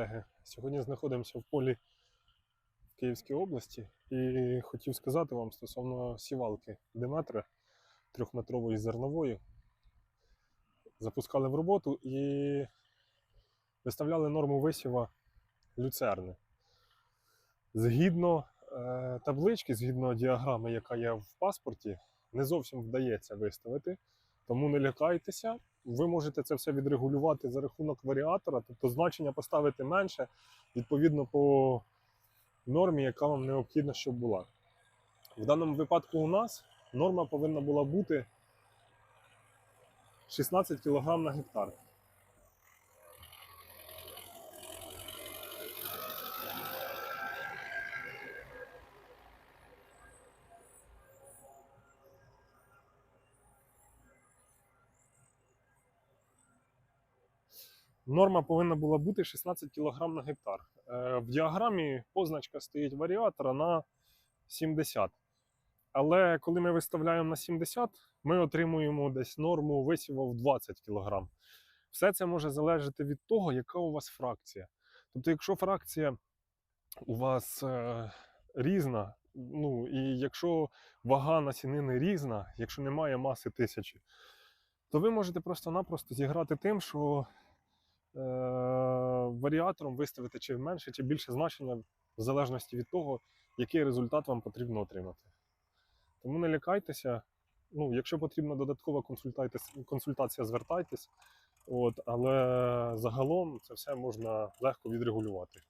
колеги! Сьогодні знаходимося в полі в Київській області і хотів сказати вам стосовно сівалки Деметра трьохметрової зернової. Запускали в роботу і виставляли норму висіва люцерни. Згідно е, таблички, згідно діаграми, яка є в паспорті, не зовсім вдається виставити. Тому не лякайтеся, ви можете це все відрегулювати за рахунок варіатора, тобто значення поставити менше, відповідно по нормі, яка вам необхідна, щоб була. В даному випадку у нас норма повинна була бути 16 кг на гектар. Норма повинна була бути 16 кг на гектар. Е, В діаграмі позначка стоїть варіатора на 70. Але коли ми виставляємо на 70, ми отримуємо десь норму висіву в 20 кг. Все це може залежати від того, яка у вас фракція. Тобто, якщо фракція у вас е, різна, ну і якщо вага насінини різна, якщо немає маси тисячі, то ви можете просто-напросто зіграти тим, що варіатором виставити чи менше, чи більше значення, в залежності від того, який результат вам потрібно отримати. Тому не лякайтеся. Ну, якщо потрібна додаткова консультація, звертайтесь. От, але загалом це все можна легко відрегулювати.